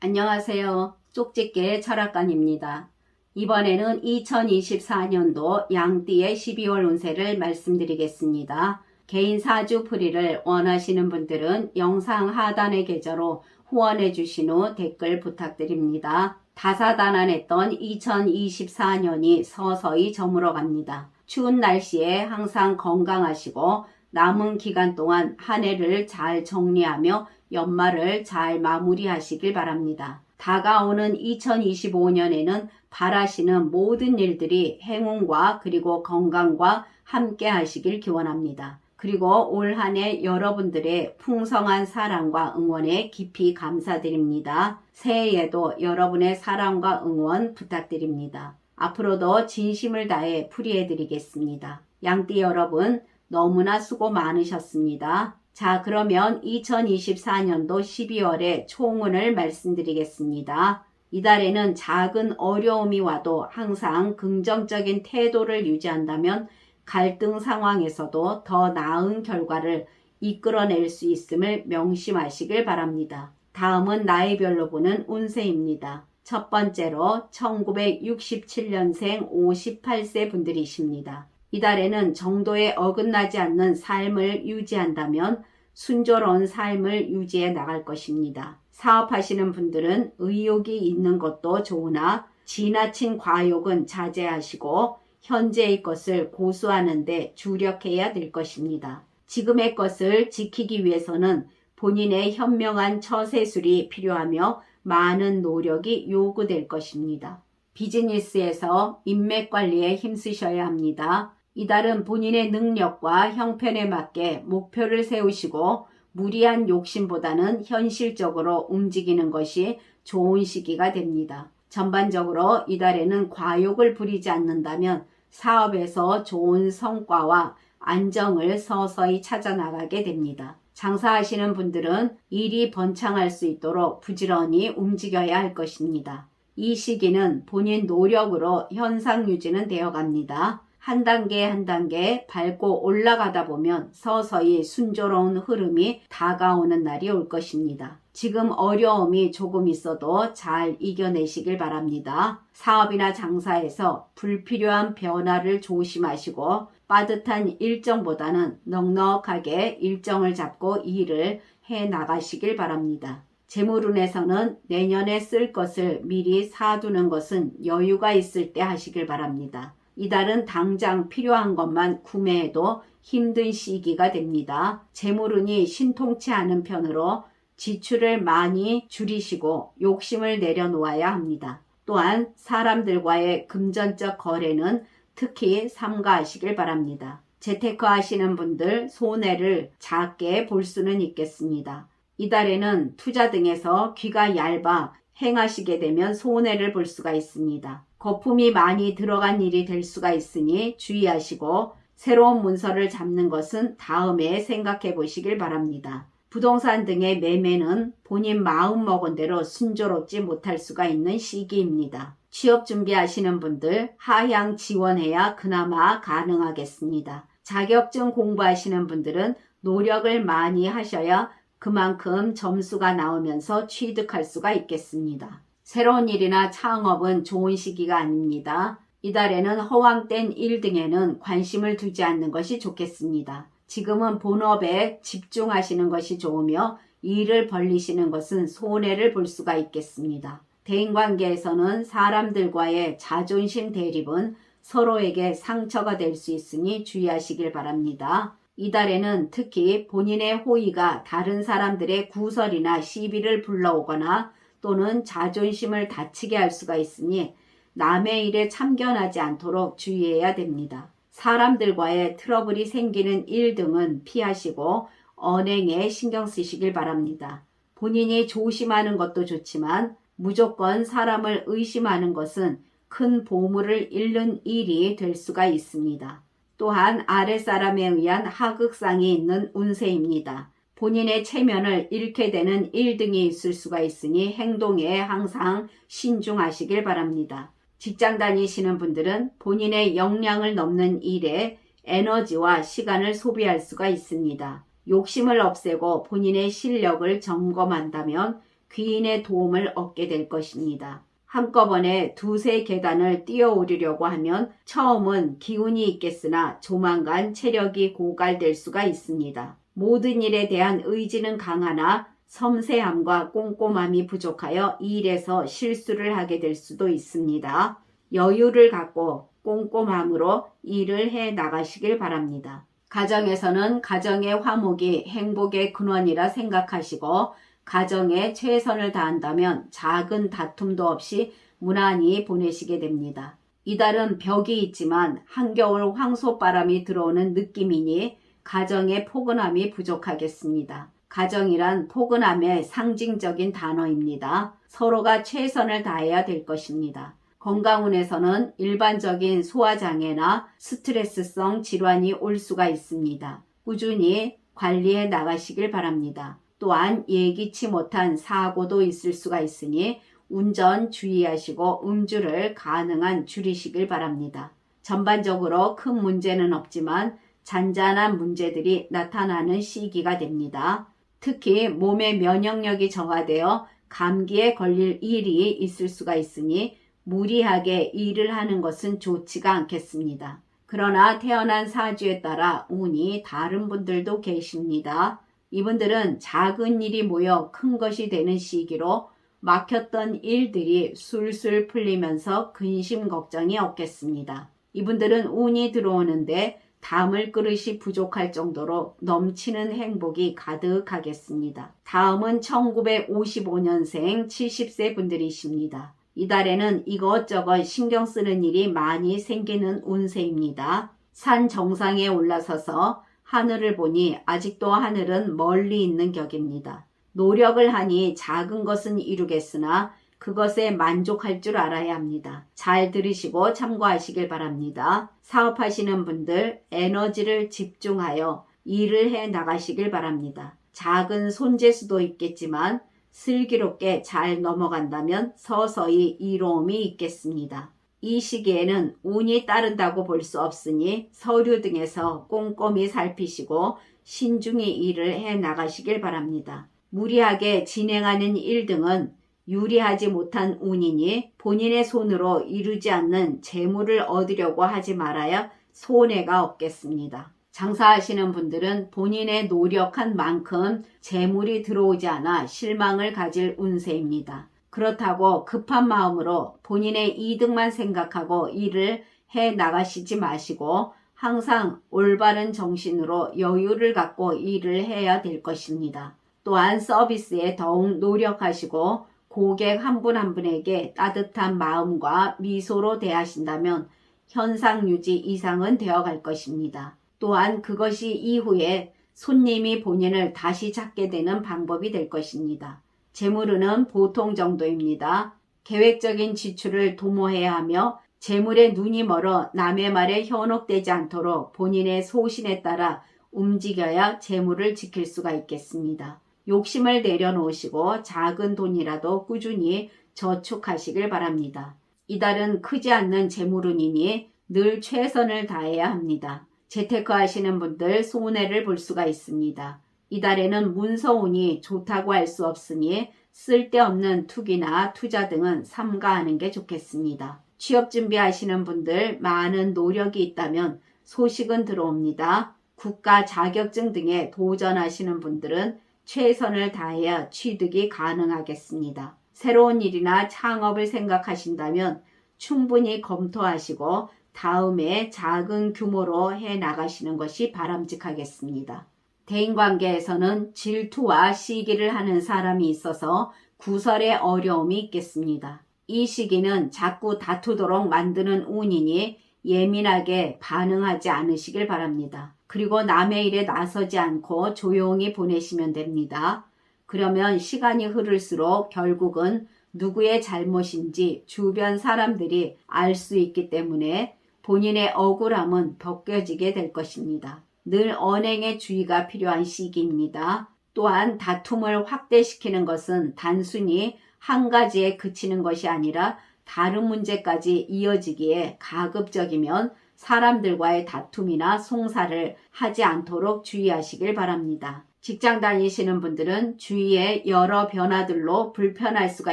안녕하세요. 쪽집게 철학관입니다. 이번에는 2024년도 양띠의 12월 운세를 말씀드리겠습니다. 개인 사주 풀이를 원하시는 분들은 영상 하단의 계좌로 후원해 주신 후 댓글 부탁드립니다. 다사다난했던 2024년이 서서히 저물어 갑니다. 추운 날씨에 항상 건강하시고 남은 기간 동안 한 해를 잘 정리하며 연말을 잘 마무리하시길 바랍니다. 다가오는 2025년에는 바라시는 모든 일들이 행운과 그리고 건강과 함께 하시길 기원합니다. 그리고 올 한 해 여러분들의 풍성한 사랑과 응원에 깊이 감사드립니다. 새해에도 여러분의 사랑과 응원 부탁드립니다. 앞으로도 진심을 다해 풀이해드리겠습니다. 양띠 여러분, 너무나 수고 많으셨습니다. 자, 그러면 2024년도 12월의 총운을 말씀드리겠습니다. 이달에는 작은 어려움이 와도 항상 긍정적인 태도를 유지한다면 갈등 상황에서도 더 나은 결과를 이끌어낼 수 있음을 명심하시길 바랍니다. 다음은 나이별로 보는 운세입니다. 첫 번째로 1967년생 58세 분들이십니다. 이달에는 정도에 어긋나지 않는 삶을 유지한다면 순조로운 삶을 유지해 나갈 것입니다. 사업하시는 분들은 의욕이 있는 것도 좋으나 지나친 과욕은 자제하시고 현재의 것을 고수하는데 주력해야 될 것입니다. 지금의 것을 지키기 위해서는 본인의 현명한 처세술이 필요하며 많은 노력이 요구될 것입니다. 비즈니스에서 인맥 관리에 힘쓰셔야 합니다. 이달은 본인의 능력과 형편에 맞게 목표를 세우시고 무리한 욕심보다는 현실적으로 움직이는 것이 좋은 시기가 됩니다. 전반적으로 이달에는 과욕을 부리지 않는다면 사업에서 좋은 성과와 안정을 서서히 찾아 나가게 됩니다. 장사하시는 분들은 일이 번창할 수 있도록 부지런히 움직여야 할 것입니다. 이 시기는 본인 노력으로 현상 유지는 되어 갑니다. 한 단계 한 단계 밟고 올라가다 보면 서서히 순조로운 흐름이 다가오는 날이 올 것입니다. 지금 어려움이 조금 있어도 잘 이겨내시길 바랍니다. 사업이나 장사에서 불필요한 변화를 조심하시고 빠듯한 일정보다는 넉넉하게 일정을 잡고 일을 해 나가시길 바랍니다. 재물운에서는 내년에 쓸 것을 미리 사두는 것은 여유가 있을 때 하시길 바랍니다. 이달은 당장 필요한 것만 구매해도 힘든 시기가 됩니다. 재물운이 신통치 않은 편으로 지출을 많이 줄이시고 욕심을 내려놓아야 합니다. 또한 사람들과의 금전적 거래는 특히 삼가하시길 바랍니다. 재테크 하시는 분들 손해를 작게 볼 수는 있겠습니다. 이달에는 투자 등에서 귀가 얇아 행하시게 되면 손해를 볼 수가 있습니다. 거품이 많이 들어간 일이 될 수가 있으니 주의하시고 새로운 문서를 잡는 것은 다음에 생각해 보시길 바랍니다. 부동산 등의 매매는 본인 마음 먹은 대로 순조롭지 못할 수가 있는 시기입니다. 취업 준비하시는 분들 하향 지원해야 그나마 가능하겠습니다. 자격증 공부하시는 분들은 노력을 많이 하셔야 그만큼 점수가 나오면서 취득할 수가 있겠습니다. 새로운 일이나 창업은 좋은 시기가 아닙니다. 이달에는 허황된 일 등에는 관심을 두지 않는 것이 좋겠습니다. 지금은 본업에 집중하시는 것이 좋으며 일을 벌리시는 것은 손해를 볼 수가 있겠습니다. 대인관계에서는 사람들과의 자존심 대립은 서로에게 상처가 될 수 있으니 주의하시길 바랍니다. 이달에는 특히 본인의 호의가 다른 사람들의 구설이나 시비를 불러오거나 또는 자존심을 다치게 할 수가 있으니 남의 일에 참견하지 않도록 주의해야 됩니다. 사람들과의 트러블이 생기는 일 등은 피하시고 언행에 신경 쓰시길 바랍니다. 본인이 조심하는 것도 좋지만 무조건 사람을 의심하는 것은 큰 보물을 잃는 일이 될 수가 있습니다. 또한 아랫사람에 의한 하극상이 있는 운세입니다. 본인의 체면을 잃게 되는 일등이 있을 수가 있으니 행동에 항상 신중하시길 바랍니다. 직장 다니시는 분들은 본인의 역량을 넘는 일에 에너지와 시간을 소비할 수가 있습니다. 욕심을 없애고 본인의 실력을 점검한다면 귀인의 도움을 얻게 될 것입니다. 한꺼번에 두세 계단을 뛰어오르려고 하면 처음은 기운이 있겠으나 조만간 체력이 고갈될 수가 있습니다. 모든 일에 대한 의지는 강하나 섬세함과 꼼꼼함이 부족하여 일에서 실수를 하게 될 수도 있습니다. 여유를 갖고 꼼꼼함으로 일을 해 나가시길 바랍니다. 가정에서는 가정의 화목이 행복의 근원이라 생각하시고 가정에 최선을 다한다면 작은 다툼도 없이 무난히 보내시게 됩니다. 이달은 벽이 있지만 한겨울 황소바람이 들어오는 느낌이니 가정의 포근함이 부족하겠습니다. 가정이란 포근함의 상징적인 단어입니다. 서로가 최선을 다해야 될 것입니다. 건강운에서는 일반적인 소화장애나 스트레스성 질환이 올 수가 있습니다. 꾸준히 관리해 나가시길 바랍니다. 또한 예기치 못한 사고도 있을 수가 있으니 운전 주의하시고 음주를 가능한 줄이시길 바랍니다. 전반적으로 큰 문제는 없지만 잔잔한 문제들이 나타나는 시기가 됩니다. 특히 몸의 면역력이 저하되어 감기에 걸릴 일이 있을 수가 있으니 무리하게 일을 하는 것은 좋지가 않겠습니다. 그러나 태어난 사주에 따라 운이 다른 분들도 계십니다. 이분들은 작은 일이 모여 큰 것이 되는 시기로 막혔던 일들이 술술 풀리면서 근심 걱정이 없겠습니다. 이분들은 운이 들어오는데 담을 그릇이 부족할 정도로 넘치는 행복이 가득하겠습니다. 다음은 1955년생 70세 분들이십니다. 이달에는 이것저것 신경 쓰는 일이 많이 생기는 운세입니다. 산 정상에 올라서서 하늘을 보니 아직도 하늘은 멀리 있는 격입니다. 노력을 하니 작은 것은 이루겠으나 그것에 만족할 줄 알아야 합니다. 잘 들으시고 참고하시길 바랍니다. 사업하시는 분들 에너지를 집중하여 일을 해 나가시길 바랍니다. 작은 손재수도 있겠지만 슬기롭게 잘 넘어간다면 서서히 이로움이 있겠습니다. 이 시기에는 운이 따른다고 볼 수 없으니 서류 등에서 꼼꼼히 살피시고 신중히 일을 해 나가시길 바랍니다. 무리하게 진행하는 일 등은 유리하지 못한 운이니 본인의 손으로 이루지 않는 재물을 얻으려고 하지 말아야 손해가 없겠습니다. 장사하시는 분들은 본인의 노력한 만큼 재물이 들어오지 않아 실망을 가질 운세입니다. 그렇다고 급한 마음으로 본인의 이득만 생각하고 일을 해 나가시지 마시고 항상 올바른 정신으로 여유를 갖고 일을 해야 될 것입니다. 또한 서비스에 더욱 노력하시고 고객 한분한 분에게 따뜻한 마음과 미소로 대하신다면 현상 유지 이상은 되어 갈 것입니다. 또한 그것이 이후에 손님이 본인을 다시 찾게 되는 방법이 될 것입니다. 재물은 보통 정도입니다. 계획적인 지출을 도모해야 하며 재물에 눈이 멀어 남의 말에 현혹되지 않도록 본인의 소신에 따라 움직여야 재물을 지킬 수가 있겠습니다. 욕심을 내려놓으시고 작은 돈이라도 꾸준히 저축하시길 바랍니다. 이달은 크지 않는 재물운이니 늘 최선을 다해야 합니다. 재테크 하시는 분들 손해를 볼 수가 있습니다. 이달에는 문서운이 좋다고 할 수 없으니 쓸데없는 투기나 투자 등은 삼가하는 게 좋겠습니다. 취업 준비하시는 분들 많은 노력이 있다면 소식은 들어옵니다. 국가 자격증 등에 도전하시는 분들은 최선을 다해야 취득이 가능하겠습니다. 새로운 일이나 창업을 생각하신다면 충분히 검토하시고 다음에 작은 규모로 해 나가시는 것이 바람직하겠습니다. 대인관계에서는 질투와 시기를 하는 사람이 있어서 구설의 어려움이 있겠습니다. 이 시기는 자꾸 다투도록 만드는 운이니 예민하게 반응하지 않으시길 바랍니다. 그리고 남의 일에 나서지 않고 조용히 보내시면 됩니다. 그러면 시간이 흐를수록 결국은 누구의 잘못인지 주변 사람들이 알 수 있기 때문에 본인의 억울함은 벗겨지게 될 것입니다. 늘 언행의 주의가 필요한 시기입니다. 또한 다툼을 확대시키는 것은 단순히 한 가지에 그치는 것이 아니라 다른 문제까지 이어지기에 가급적이면 사람들과의 다툼이나 송사를 하지 않도록 주의하시길 바랍니다. 직장 다니시는 분들은 주위의 여러 변화들로 불편할 수가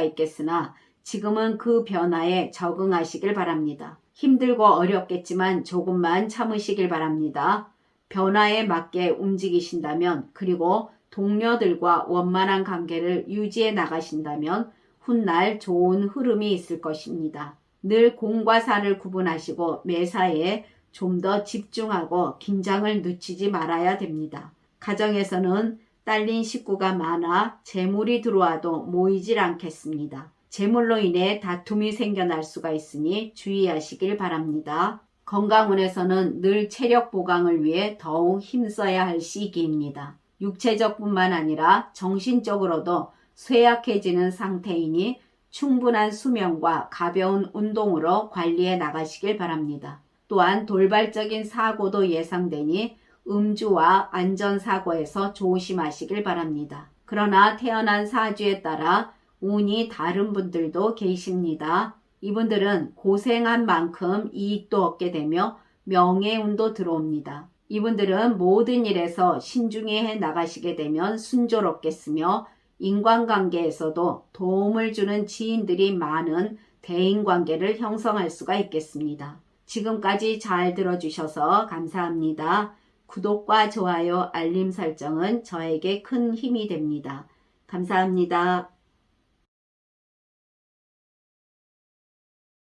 있겠으나 지금은 그 변화에 적응하시길 바랍니다. 힘들고 어렵겠지만 조금만 참으시길 바랍니다. 변화에 맞게 움직이신다면 그리고 동료들과 원만한 관계를 유지해 나가신다면 훗날 좋은 흐름이 있을 것입니다. 늘 공과 사를 구분하시고 매사에 좀 더 집중하고 긴장을 늦추지 말아야 됩니다. 가정에서는 딸린 식구가 많아 재물이 들어와도 모이질 않겠습니다. 재물로 인해 다툼이 생겨날 수가 있으니 주의하시길 바랍니다. 건강운에서는 늘 체력 보강을 위해 더욱 힘써야 할 시기입니다. 육체적뿐만 아니라 정신적으로도 쇠약해지는 상태이니 충분한 수면과 가벼운 운동으로 관리해 나가시길 바랍니다. 또한 돌발적인 사고도 예상되니 음주와 안전사고에서 조심하시길 바랍니다. 그러나 태어난 사주에 따라 운이 다른 분들도 계십니다. 이분들은 고생한 만큼 이익도 얻게 되며 명예운도 들어옵니다. 이분들은 모든 일에서 신중히 해 나가시게 되면 순조롭겠으며 인간관계에서도 도움을 주는 지인들이 많은 대인관계를 형성할 수가 있겠습니다. 지금까지 잘 들어주셔서 감사합니다. 구독과 좋아요, 알림 설정은 저에게 큰 힘이 됩니다. 감사합니다.